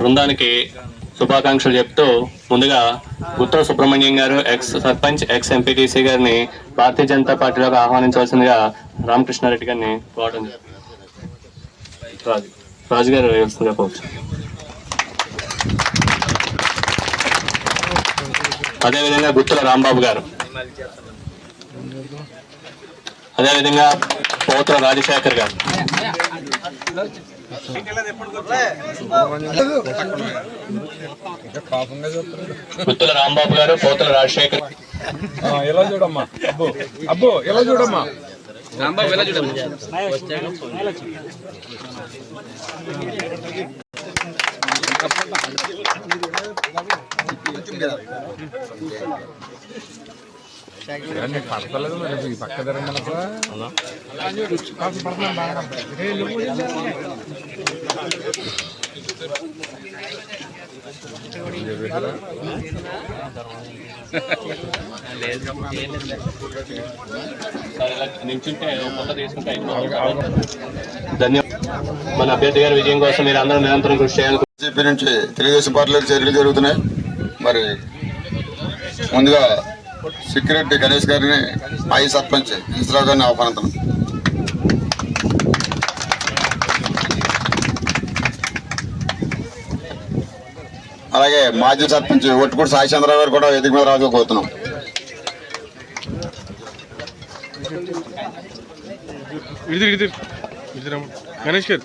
బృందానికి శుభాకాంక్షలు చెప్తూ ముందుగా గుత్తో సుబ్రహ్మణ్యం గారు ఎక్స్ సర్పంచ్ ఎక్స్ ఎంపీటీసీ గారిని భారతీయ జనతా పార్టీలోకి ఆహ్వానించవలసిందిగా రామకృష్ణారెడ్డి గారిని కోరడం రాజు రాజు గారు పోవచ్చు. అదేవిధంగా గుత్తుల రాంబాబు గారు. అదేవిధంగా పోతుల రాజశేఖర్ గారు. గుత్తుల రాంబాబు గారు పోతుల రాజశేఖర్ ఆ, ఇలా చూడమ్మా అబ్బో అబ్బో ఇలా చూడమ్మా నీకు పడతలేదు మరి ఈ పక్క మన అభ్యర్థి గారి విజయం కోసం మీరు అందరూ నిరంతరం కృషి చేయాలి. బీజేపీ నుంచి తెలుగుదేశం పార్టీలోకి చర్యలు జరుగుతున్నాయి. మరి ముందుగా సెక్యూరిటీ గణేష్ గారిని మాజీ సర్పంచ్ ఈశ్వరరావు గారిని ఆహ్వానిస్తున్నాం అలాగే మాజీ సర్పంచ్ ఒట్టుకూడి సాయి చంద్రరావు గారు కూడా వేదిక మీద రాజు కోరుతున్నాం గణేష్ గారు.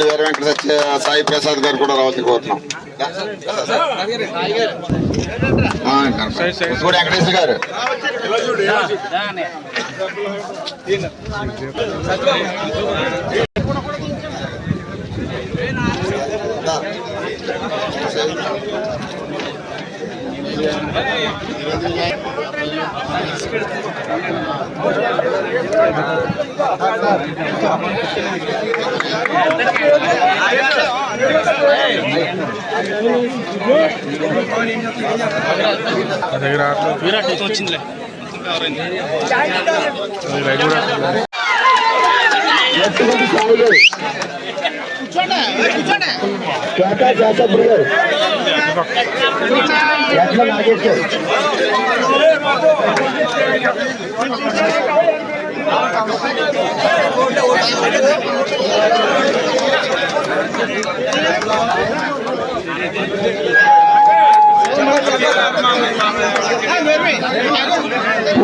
వీర వెంకట సత్య సాయి ప్రసాద్ గారు కూడా రావాల్సి కోరుతున్నాం. వెంకటేశ్వర గారు. నా విరాట్ వచ్చిందిలే లైన్ కొట్టు Janasena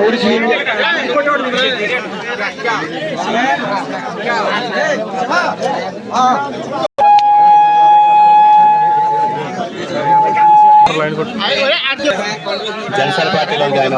우리 지금 Jangan serba di longgar